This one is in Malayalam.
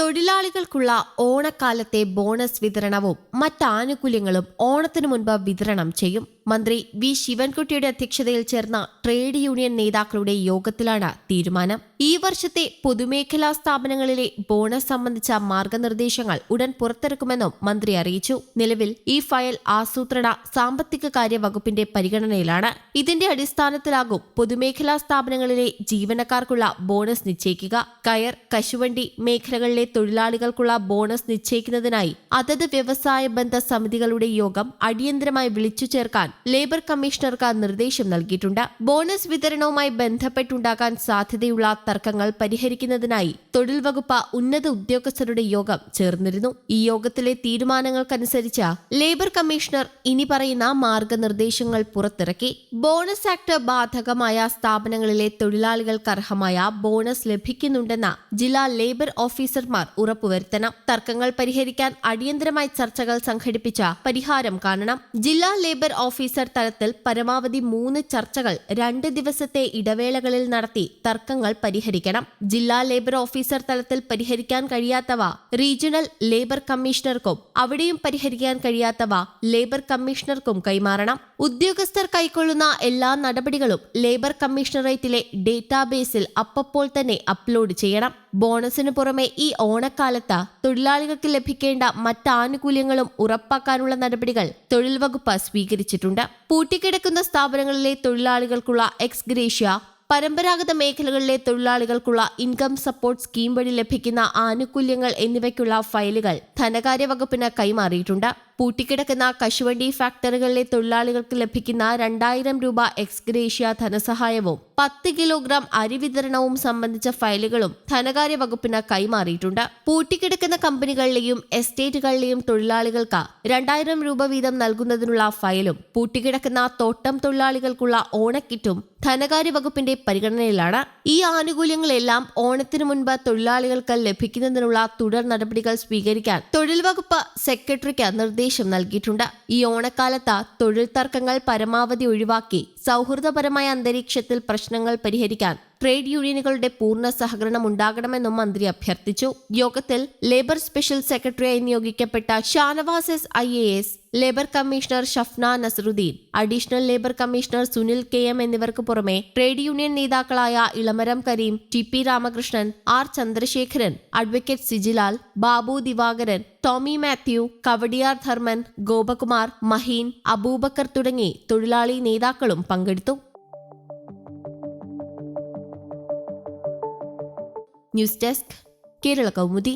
തൊഴിലാളികൾക്കുള്ള ഓണക്കാലത്തെ ബോണസ് വിതരണവും മറ്റ് ആനുകൂല്യങ്ങളും ഓണത്തിനു മുൻപ് വിതരണം ചെയ്യും. മന്ത്രി വി ശിവൻകുട്ടിയുടെ അധ്യക്ഷതയിൽ ചേർന്ന ട്രേഡ് യൂണിയൻ നേതാക്കളുടെ യോഗത്തിലാണ് തീരുമാനം. ഈ വർഷത്തെ പൊതുമേഖലാ സ്ഥാപനങ്ങളിലെ ബോണസ് സംബന്ധിച്ച മാർഗനിർദ്ദേശങ്ങൾ ഉടൻ പുറത്തിറക്കുമെന്നും മന്ത്രി അറിയിച്ചു. നിലവിൽ ഈ ഫയൽ ആസൂത്രണ സാമ്പത്തിക കാര്യ വകുപ്പിന്റെ പരിഗണനയിലാണ്. ഇതിന്റെ അടിസ്ഥാനത്തിലാകും പൊതുമേഖലാ സ്ഥാപനങ്ങളിലെ ജീവനക്കാർക്കുള്ള ബോണസ് നിശ്ചയിക്കുക. കയർ കശുവണ്ടി മേഖലകളിലെ തൊഴിലാളികൾക്കുള്ള ബോണസ് നിശ്ചയിക്കുന്നതിനായി അതത് വ്യവസായ ബന്ധ സമിതികളുടെ യോഗം അടിയന്തരമായി വിളിച്ചു ചേർക്കാൻ ലേബർ കമ്മീഷണർക്ക് നിർദ്ദേശം നൽകിയിട്ടുണ്ട്. ബോണസ് വിതരണവുമായി ബന്ധപ്പെട്ടുണ്ടാകാൻ സാധ്യതയുള്ള തർക്കങ്ങൾ പരിഹരിക്കുന്നതിനായി തൊഴിൽ വകുപ്പ് ഉന്നത ഉദ്യോഗസ്ഥരുടെ യോഗം ചേർന്നിരുന്നു. ഈ യോഗത്തിലെ തീരുമാനങ്ങൾക്കനുസരിച്ച് ലേബർ കമ്മീഷണർ ഇനി പറയുന്ന മാർഗനിർദ്ദേശങ്ങൾ പുറത്തിറക്കി. ബോണസ് ആക്ട് ബാധകമായ സ്ഥാപനങ്ങളിലെ തൊഴിലാളികൾക്ക് അർഹമായ ബോണസ് ലഭിക്കുന്നുണ്ടെന്ന് ജില്ലാ ലേബർ ഓഫീസർമാർ ഉറപ്പുവരുത്തണം. തർക്കങ്ങൾ പരിഹരിക്കാൻ അടിയന്തരമായി ചർച്ചകൾ സംഘടിപ്പിച്ച പരിഹാരം കാണണം. ജില്ലാ ലേബർ ഓഫീസർ തലത്തിൽ പരമാവധി മൂന്ന് ചർച്ചകൾ രണ്ട് ദിവസത്തെ ഇടവേളകളിൽ നടത്തി തർക്കങ്ങൾ പരിഹരിക്കണം. ജില്ലാ ലേബർ ഓഫീസർ തലത്തിൽ പരിഹരിക്കാൻ കഴിയാത്തവ റീജിയണൽ ലേബർ കമ്മീഷണർക്കും അവിടെയും പരിഹരിക്കാൻ കഴിയാത്തവ ലേബർ കമ്മീഷണർക്കും കൈമാറണം. ഉദ്യോഗസ്ഥർ കൈക്കൊള്ളുന്ന എല്ലാ നടപടികളും ലേബർ കമ്മീഷണറേറ്റിലെ ഡേറ്റാബേസിൽ അപ്പപ്പോൾ തന്നെ അപ്ലോഡ് ചെയ്യണം. ബോണസിനു പുറമെ ഈ ഓണക്കാലത്ത് തൊഴിലാളികൾക്ക് ലഭിക്കേണ്ട മറ്റ് ആനുകൂല്യങ്ങളും ഉറപ്പാക്കാനുള്ള നടപടികൾ തൊഴിൽ വകുപ്പ് സ്വീകരിച്ചിട്ടുണ്ട്. പൂട്ടിക്കിടക്കുന്ന സ്ഥാപനങ്ങളിലെ തൊഴിലാളികൾക്കുള്ള എക്സ് ഗ്രേഷ്യ പരമ്പരാഗത മേഖലകളിലെ തൊഴിലാളികൾക്കുള്ള ഇൻകം സപ്പോർട്ട് സ്കീം വഴി ലഭിക്കുന്ന ആനുകൂല്യങ്ങൾ എന്നിവയ്ക്കുള്ള ഫയലുകൾ ധനകാര്യ വകുപ്പിന് കൈമാറിയിട്ടുണ്ട്. പൂട്ടിക്കിടക്കുന്ന കശുവണ്ടി ഫാക്ടറികളിലെ തൊഴിലാളികൾക്ക് ലഭിക്കുന്ന രണ്ടായിരം രൂപ എക്സ്ഗ്രേഷ്യ ധനസഹായവും പത്ത് കിലോഗ്രാം അരി വിതരണവും സംബന്ധിച്ച ഫയലുകളും ധനകാര്യ വകുപ്പിന് കൈമാറിയിട്ടുണ്ട്. പൂട്ടിക്കിടക്കുന്ന കമ്പനികളിലെയും എസ്റ്റേറ്റുകളിലെയും തൊഴിലാളികൾക്ക് രണ്ടായിരം രൂപ വീതം നൽകുന്നതിനുള്ള ഫയലും പൂട്ടിക്കിടക്കുന്ന തോട്ടം തൊഴിലാളികൾക്കുള്ള ഓണക്കിറ്റും ധനകാര്യ വകുപ്പിന്റെ പരിഗണനയിലാണ്. ഈ ആനുകൂല്യങ്ങളെല്ലാം ഓണത്തിന് മുൻപ് തൊഴിലാളികൾക്ക് ലഭിക്കുന്നതിനുള്ള തുടർ നടപടികൾ സ്വീകരിക്കാൻ തൊഴിൽ വകുപ്പ് സെക്രട്ടറിക്ക് നിർദ്ദേശം നൽകിയിട്ടുണ്ട്. ഈ ഓണക്കാലത്ത് തൊഴിൽ തർക്കങ്ങൾ പരമാവധി ഒഴിവാക്കി സൗഹൃദപരമായ അന്തരീക്ഷത്തിൽ പ്രശ്നങ്ങൾ പരിഹരിക്കാൻ ട്രേഡ് യൂണിയനുകളുടെ പൂർണ സഹകരണം ഉണ്ടാകണമെന്നും മന്ത്രി അഭ്യർത്ഥിച്ചു. യോഗത്തിൽ ലേബർ സ്പെഷ്യൽ സെക്രട്ടറിയായി നിയോഗിക്കപ്പെട്ട Shanavas S I A S labour commissioner Shafna Nasaruddin additional labour commissioner Sunil K M എന്നിവർക്ക് പുറമെ ട്രേഡ് യൂണിയൻ നേതാക്കളായ Elamaram Kareem T P Ramakrishnan R Chandrasekharan advocate Sijilal Babu Divakaran Tomy Mathew Kawdiar Dharman Gopakumar Maheen Aboobacker തുടങ്ങി തൊഴിലാളി നേതാക്കളും പങ്കെടുത്തു. News desk Kerala Kaumudi.